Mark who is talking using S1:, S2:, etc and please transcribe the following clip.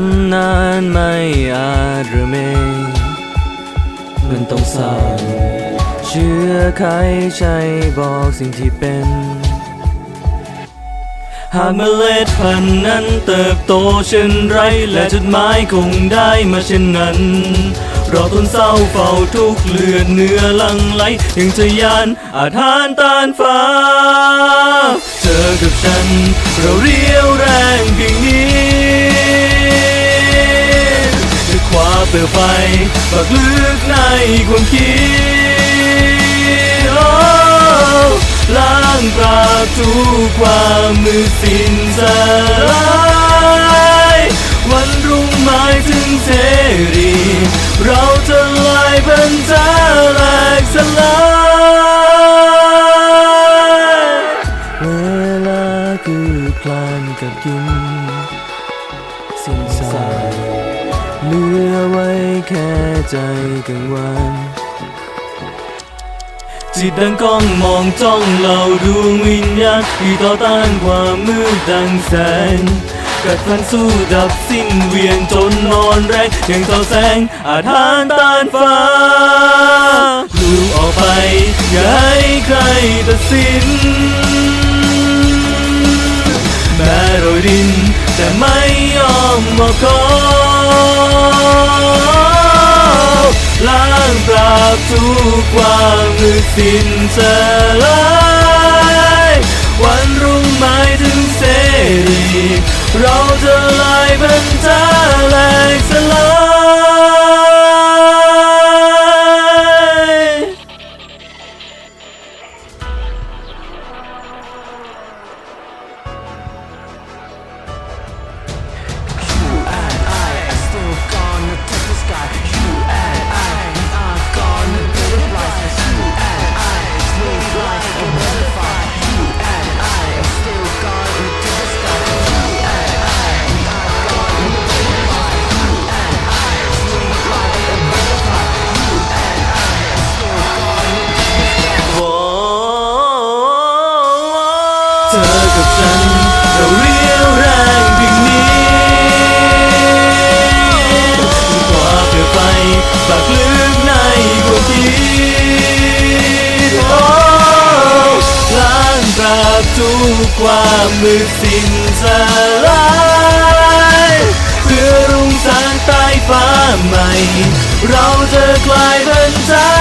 S1: ำนานไม่อาจระเมงมันต้องสร้างเชื่อใครใช่บอกสิ่งที่เป็น หากเมล็ดพันธุ์นั้นเติบโตเช่นไร และจุดหมายคงได้มาเช่นนั้นเราทนเศร้าเฝ้าทุกเลือดเนื้อลังไหลยังจะยานอาถานตานฟ้า เธอกับฉัน เราเรียวแรงเพียง เปลวไฟปักลึกในความคิดล้างปราบทุกความมืดสิ้นสลายวันรุ่งหมายถึงเสรี เราจะลายบรรจาแหลกสลายเวลาคือคลานกับกิน เหลือไว้แค่ใจกังวานจิตดังกล้องมองจ้องเหล่าดวงวิญญาณที่ต่อต้านความมืดดังแสงกัดฟันสู้ดับสิ้นเวียนจนนอนแรงยังต่อแสงอาถานต้านฟ้าลูกออกไปอย่าให้ใครตัดสิน แม้โรยดินแต่ไม่ยอมมอบขอ วามมืดสิ้นสลา เธอกับฉันเราเรียวแรงเพียงนี้กว่าเปลวไฟปักลึกในความคิดโอ้ล้างปราบทุกความมืดสิ้นสลายเพื่อรุ่งสางใต้ฟ้าใหม่ เราจะกลายเป็นใจสล